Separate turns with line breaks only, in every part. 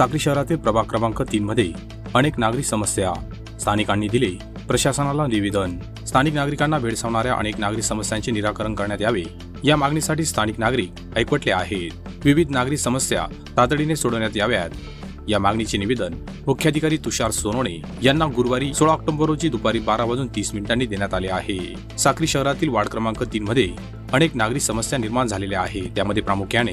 साक्री शहरातील प्रभाग क्रमांक तीन मध्ये अनेक नागरिक समस्या स्थानिकांनी दिले. प्रशासनाला निवेदन. स्थानिक नागरिकांना भेडसावणाऱ्या अनेक नागरिक समस्यांचे निराकरण करण्यात यावे. या मागणीसाठी स्थानिक नागरिक ऐकवटले आहेत. विविध नागरिक समस्या तातडीने सोडवण्यात याव्यात. या मागणीचे निवेदन मुख्याधिकारी तुषार सोनवणे यांना गुरुवारी सोळा ऑक्टोबर रोजी दुपारी बारा वाजून तीस मिनिटांनी देण्यात आले आहे. साक्री शहरातील वार्ड क्रमांक तीन मध्ये अनेक नागरिक समस्या निर्माण झालेल्या आहेत. त्यामध्ये प्रामुख्याने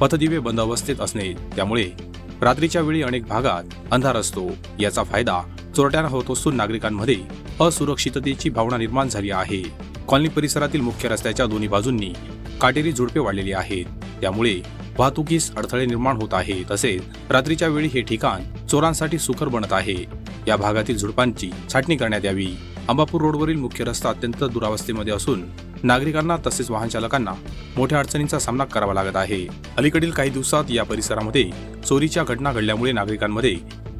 पथदिवे बंद अवस्थेत असणे त्यामुळे रात्रीच्या वेळी अनेक भागात अंधार असतो. याचा फायदा चोरट्यांना होत असून नागरिकांमध्ये असुरक्षिततेची भावना निर्माण झाली आहे. कॉलनी परिसरातील मुख्य रस्त्याच्या दोन्ही बाजूंनी काटेरी झुडपे वाढलेली आहेत. त्यामुळे वाहतुकीस अडथळे निर्माण होत आहे तसेच रात्रीच्या वेळी हे ठिकाण चोरांसाठी सुखर बनत आहे. या भागातील झुडपांची छाटणी करण्यात यावी. अंबापूर रोडवरील मुख्य रस्ता अत्यंत दुरावस्थेमध्ये असून नागरिकांना तसेच वाहन चालकांना मोठ्या अडचणींचा सामना करावा लागत आहे. अलीकडील काही दिवसात या परिसरामध्ये चोरीच्या घटना घडल्यामुळे नागरिकांमध्ये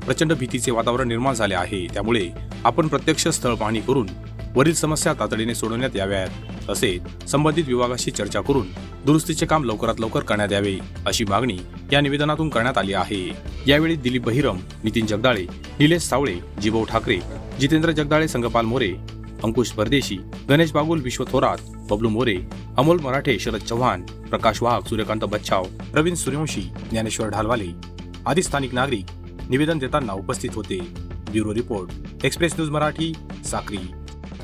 प्रचंड भीतीचे वातावरण निर्माण झाले आहे. त्यामुळे आपण प्रत्यक्ष स्थळ पाहणी करून वरील समस्या तातडीने सोडवण्यात याव्यात तसेच संबंधित विभागाशी चर्चा करून दुरुस्तीचे काम लवकरात लवकर करण्यात यावे अशी मागणी या निवेदनातून करण्यात आली आहे. यावेळी दिलीप बहिरम नितीन जगदाळे निलेश सावळे जिभाऊ ठाकरे जितेंद्र जगदाळे संगपाल मोरे अंकुश परदेशी गणेश बागुल विश्व थोरात बबलू मोरे अमोल मराठे शरद चव्हाण प्रकाश वाघ सूर्यकांत बच्चाव प्रवीण सूर्यवंशी ज्ञानेश्वर ढालवाले आदी स्थानिक नागरिक निवेदन देताना उपस्थित होते. Bureau report Express News Marathi Sakri.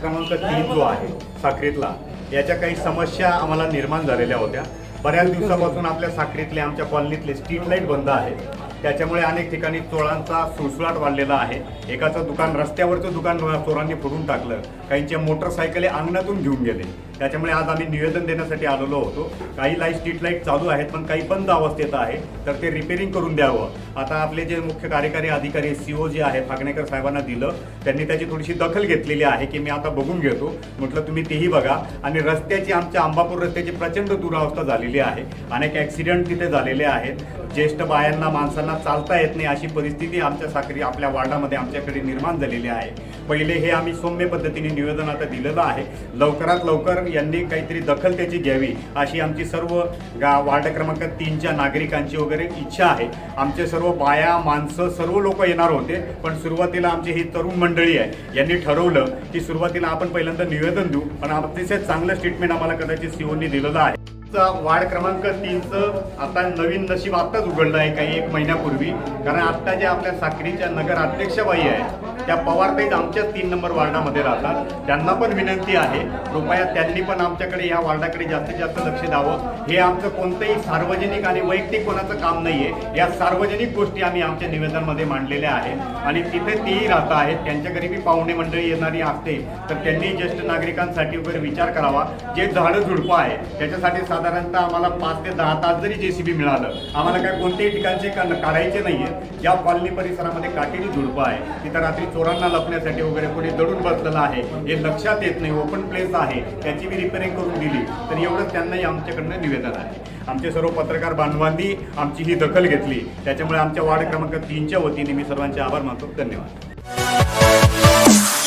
क्रमांक तीन जो आहे साखरेतला याच्या काही समस्या आम्हाला निर्माण झालेल्या होत्या. बऱ्याच दिवसापासून आपल्या साखरेतले आमच्या कॉलनीतले स्ट्रीट लाइट बंद आहे. त्याच्यामुळे अनेक ठिकाणी चोरांचा सुळसुळाट वाढलेला आहे. एकाचं दुकान रस्त्यावरचं दुकान चोरांनी फोडून टाकलं. काहींच्या मोटरसायकली अंगणातून घेऊन गेले. त्याच्यामुळे आज आम्ही निवेदन देण्यासाठी आलेलो होतो. काही लाइट स्ट्रीट लाइट चालू आहेत पण काही बंद अवस्थेत आहे. तर ते रिपेरिंग करून द्यावं. आता आपले जे मुख्य कार्यकारी अधिकारी सी ओ जे आहे फागणेकर साहेबांना दिलं. त्यांनी त्याची थोडीशी दखल घेतलेली आहे की मी आता बघून घेतो. म्हटलं तुम्ही तेही बघा. आणि रस्त्याची आमच्या अंबापूर रस्त्याची प्रचंड दुरावस्था झालेली आहे. अनेक ॲक्सिडेंट तिथे झालेले आहेत. ज्येष्ठ बायांना माणसांना चालता येत नाही अशी परिस्थिती आमच्या साखरी आपल्या वार्डामध्ये आमच्याकडे निर्माण झालेली आहे. पहिले हे आम्ही सौम्य पद्धतीने निवेदन आता दिलेलं आहे. लवकरात लवकर यांनी काहीतरी दखल त्याची घ्यावी अशी आमची सर्व गा वार्ड क्रमांक तीनच्या नागरिकांची वगैरे इच्छा आहे. आमचे सर्व बाया माणसं सर्व लोक येणार होते पण सुरुवातीला आमची ही तरुण मंडळी आहे. यांनी ठरवलं की सुरुवातीला आपण पहिल्यांदा निवेदन देऊ पण अतिशय चांगलं स्टेटमेंट आम्हाला कदाचित सीओनी दिलेलं आहे. चा वाढ क्रमांक तीनचं आता नवीन नशीब आत्ताच उघडलं आहे काही एक महिन्यापूर्वी. कारण आत्ता जे आपल्या साखरीच्या नगर अध्यक्षबाई आहेत त्या पवारताईच आमच्याच तीन नंबर वार्डामध्ये राहतात त्यांना पण विनंती आहे. कृपया त्यांनी पण आमच्याकडे या वार्डाकडे जास्तीत जास्त लक्ष द्यावं. हे आमचं कोणतंही सार्वजनिक आणि वैयक्तिक कोणाचं काम नाहीये. या सार्वजनिक गोष्टी आम्ही आमच्या निवेदनामध्ये मांडलेल्या आहेत. आणि तिथे तेही राहत आहेत. त्यांच्या घरी मी पाहुणे मंडळी येणारी असते तर त्यांनी ज्येष्ठ नागरिकांसाठी वगैरे विचार करावा. जे झाडं झुडपं आहे त्याच्यासाठी साधारणतः आम्हाला पाच ते दहा तास जरी जेसीबी मिळालं आम्हाला काय कोणत्याही ठिकाणचे काढायचे नाही नाहीये. ज्या कॉलनी परिसरामध्ये काटेरी झुडपं आहे तिथं रात्री चोरांना लपण्यासाठी वगैरे कोणी दडून बसलेलं आहे हे लक्षात येत नाही ओपन प्लेस आहे त्याची मी रिपेअरिंग करून दिली. तर एवढंच त्यांनाही आमच्याकडनं निवेदन आहे. आमचे सर्व पत्रकार बांधवांनी आमची ही दखल घेतली. त्याच्यामुळे आमच्या वार्ड क्रमांक तीनच्या वतीने मी सर्वांचे आभार मानतो. धन्यवाद.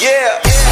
Yeah.